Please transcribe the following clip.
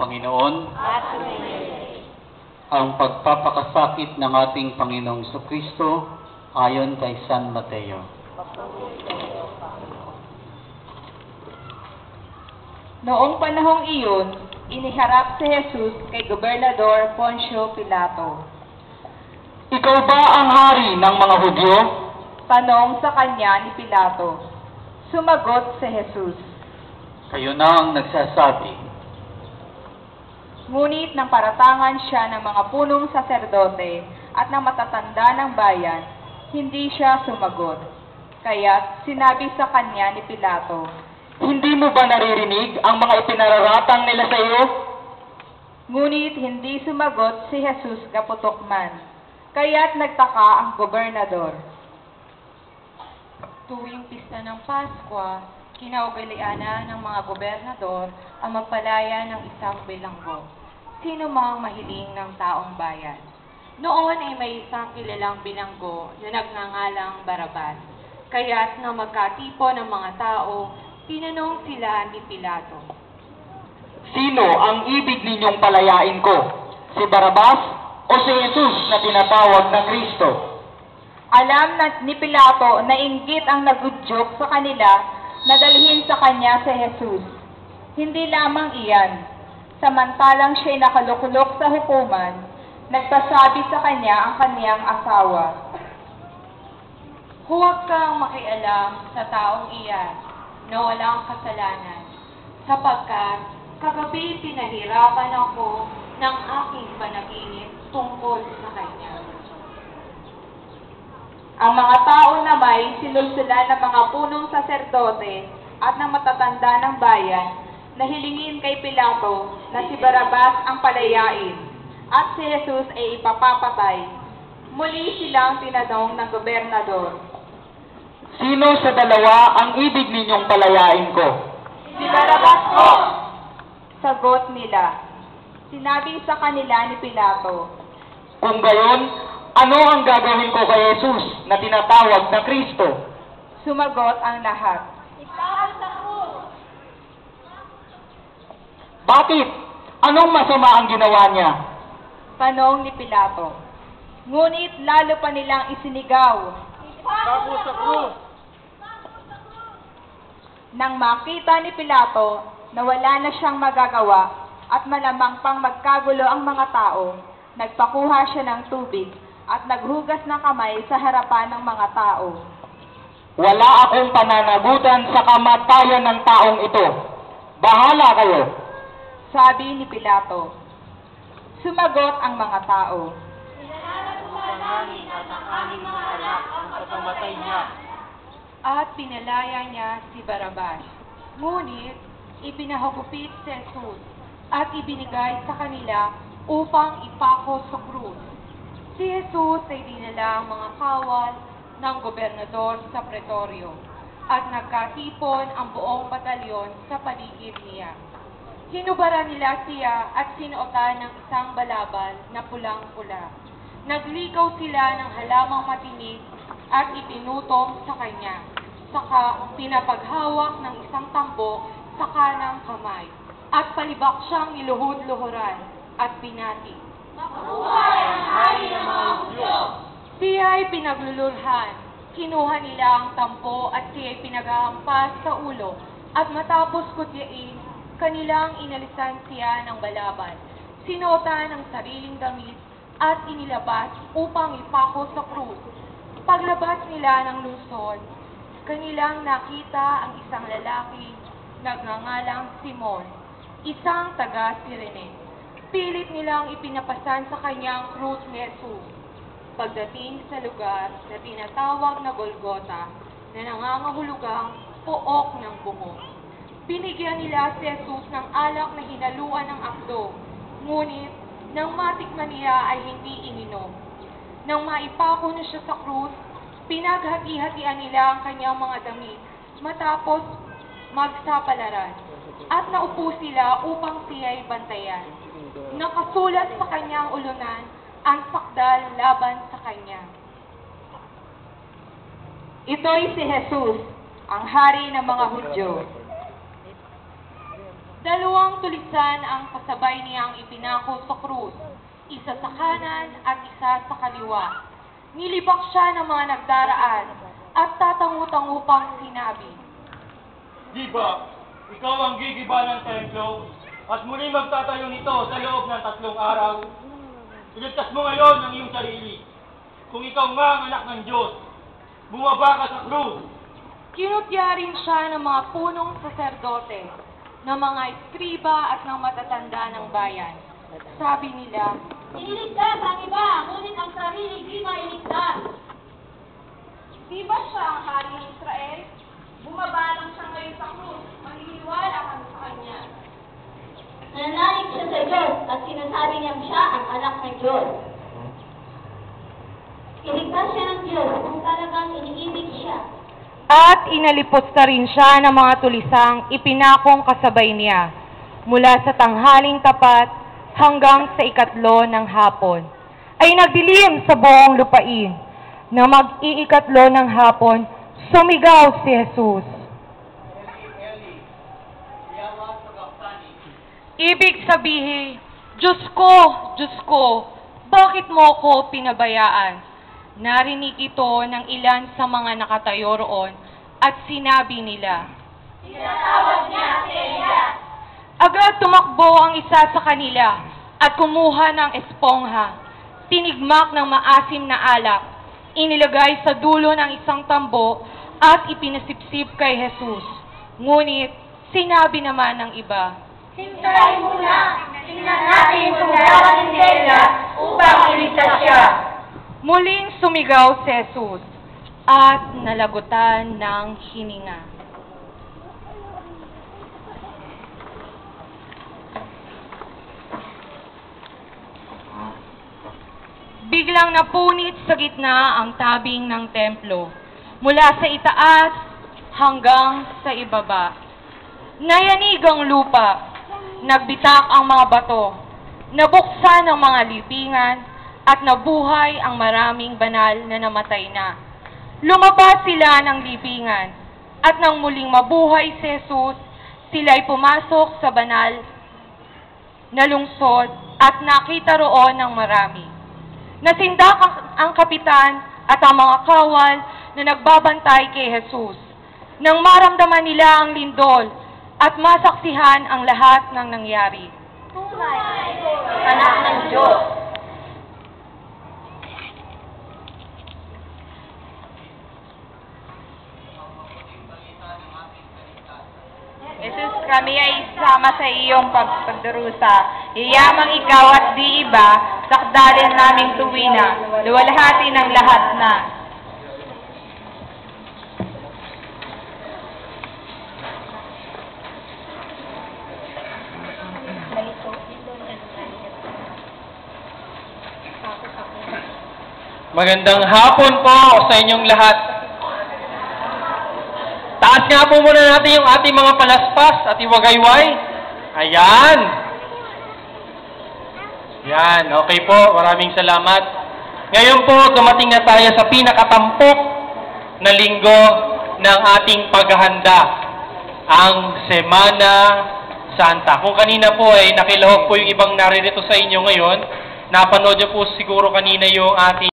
Panginoon ang pagpapakasakit ng ating Panginoong Kristo ayon kay San Mateo. Noong panahong iyon, iniharap si Jesus kay Gobernador Poncio Pilato. Ikaw ba ang hari ng mga Hudyo? Tanong sa kanya ni Pilato. Sumagot si Jesus. Kayo na ang nagsasabi. Ngunit nang paratangan siya ng mga punong saserdote at ng matatanda ng bayan, hindi siya sumagot. Kaya sinabi sa kanya ni Pilato, Hindi mo ba naririnig ang mga ipinararatang nila sa iyo? Ngunit hindi sumagot si Jesus kaputok man. Kaya't nagtaka ang gobernador. Tuwing pista ng Paskwa, kinaugalian na ng mga gobernador ang magpalaya ng isang bilanggo. Sino mang mahiling ng taong bayan. Noon ay may isang kilalang bilanggo na nagngangalang Barabas. Kaya't nang magkatipo ng mga tao, tinanong sila ni Pilato. Sino ang ibig ninyong palayain ko? Si Barabas o si Jesus na tinatawag na Kristo? Alam na ni Pilato na inggit ang nagudyok sa kanila na dalhin sa kanya si Jesus. Hindi lamang iyan. Samantalang siya'y nakalukulok sa hukuman, nagpasabi sa kanya ang kaniyang asawa. Huwag kang makialam sa taong iyan na walang kasalanan, sapagkat kagabi pinahirapan ako ng aking panaginip tungkol sa kanya. Ang mga tao na may sinulsulan ng mga punong saserdote at ng matatanda ng bayan na hilingin kay Pilato na si Barabas ang palayain at si Jesus ay ipapapatay. Muli silang tinanong ng gobernador. Sino sa dalawa ang ibig ninyong palayain ko? Si Barabas po! Sagot nila. Sinabi sa kanila ni Pilato, Kung gayon, ano ang gagawin ko kay Jesus na tinatawag na Kristo? sumagot ang lahat. Bakit? Anong masama ang ginawa niya? Tanong ni Pilato. Ngunit lalo pa nilang isinigaw. Nang makita ni Pilato na wala na siyang magagawa at malamang pang magkagulo ang mga tao, nagpakuha siya ng tubig at naghugas ng kamay sa harapan ng mga tao. Wala akong pananagutan sa kamatayan ng taong ito. Bahala kayo. Sabi ni Pilato. Sumagot ang mga tao. At pinalaya niya si Barabas. Ngunit, ipinahagupit si Jesus at ibinigay sa kanila upang ipako sa krus. Si Jesus ay dinala ang mga kawal ng gobernador sa pretoryo at nagkatipon ang buong batalyon sa paligid niya. Hinubara nila siya at sinuotan ng isang balabal na pulang-pula. Nagligaw sila ng halamang matinig at ipinutong sa kanya. Saka pinapaghawak ng isang tambo sa kanang kamay. At palibak siyang niluhod-luhuran at pinati. Siya ay pinaglulurhan. Kinuha nila ang tampo at siya ay pinaghahampas sa ulo. At matapos kutyain, kanilang inalisan siya ng balabal. Sinota ng sariling damit at inilabas upang ipako sa krus. Paglabas nila ng Luzon, kanilang nakita ang isang lalaki nagngangalang Simon, isang taga Sirene. Pilit nilang ipinapasan sa kanyang krus ni. Pagdating sa lugar na tinatawag na Golgota, na nangangahulugang pook ng bungo. Binigyan nila si Jesus ng alak na hinaluan ng akdo, ngunit nang matikman niya ay hindi ininom. Nang maipako na siya sa krus, pinaghati-hatian nila ang kanyang mga damit matapos magsapalaran at naupo sila upang siya'y bantayan. Nakasulat sa kanyang ulunan ang sakdal laban sa kanya. Ito'y si Jesus, ang hari ng mga Hudyo. Dalawang tulisan ang kasabay niyang ipinako sa krus, isa sa kanan at isa sa kaliwa. Nilibak siya ng mga nagdaraan at tatangu-tangu pang sinabi, Di ba, ikaw ang gigiba ng templo at muli magtatayo nito sa loob ng tatlong araw? Iligtas mo ngayon ang iyong sarili. Kung ikaw nga ang anak ng Diyos, bumaba ka sa krus. Kinutya rin siya ng mga punong saserdote, ng mga eskriba at ng matatanda ng bayan. Sabi nila, Iniligtas ang iba, ngunit ang sarili di mailigtas. Di ba siya ang hari ng Israel? Bumaba lang siya ngayon sa krus. Maniniwala kami sa kanya. Nananalig siya sa Diyos at sinasabi niyang siya ang anak ng Diyos. Iligtas siya ng Diyos kung talagang iniibig siya. At inalipos na rin siya ng mga tulisang ipinakong kasabay niya mula sa tanghaling tapat hanggang sa ikatlo ng hapon. Ay nagdilim sa buong lupain na mag-iikatlo ng hapon, sumigaw si Jesus. Ibig sabihin, Diyos ko, Diyos ko, bakit mo ko pinabayaan? Narinig ito ng ilan sa mga nakatayo roon at sinabi nila, Tinatawag niya si Elias. Agad tumakbo ang isa sa kanila at kumuha ng espongha. Tinigmak ng maasim na alak, inilagay sa dulo ng isang tambo at ipinasipsip kay Jesus. Ngunit sinabi naman ng iba, Hintayin mo na. Tingnan natin kung darating si Elias upang iligtas siya. Muling sumigaw si Jesus at nalagutan ng hininga. Biglang napunit sa gitna ang tabing ng templo, mula sa itaas hanggang sa ibaba. Nayanig ang lupa, nagbitak ang mga bato, nabuksan ang mga libingan, at nabuhay ang maraming banal na namatay na. Lumabas sila ng libingan, at nang muling mabuhay si Jesus, sila'y pumasok sa banal na lungsod at nakita roon ng marami. Nasindak ang, kapitan at ang mga kawal na nagbabantay kay Jesus. Nang maramdaman nila ang lindol at masaksihan ang lahat ng nangyari. Tunay, anak ng Diyos. Jesus, kami ay isama sa iyong pag- pagdurusa. Iyamang ikaw at di iba, sakdalin naming tuwina, luwalhati ng lahat na. Magandang hapon po sa inyong lahat. Taas nga po muna natin yung ating mga palaspas at iwagayway. Ayan. Yan, okay po. Maraming salamat. Ngayon po, dumating na tayo sa pinakatampok na linggo ng ating paghahanda. Ang Semana Santa. Kung kanina po ay nakilahok po yung ibang naririto sa inyo ngayon, napanood niyo po siguro kanina yung ating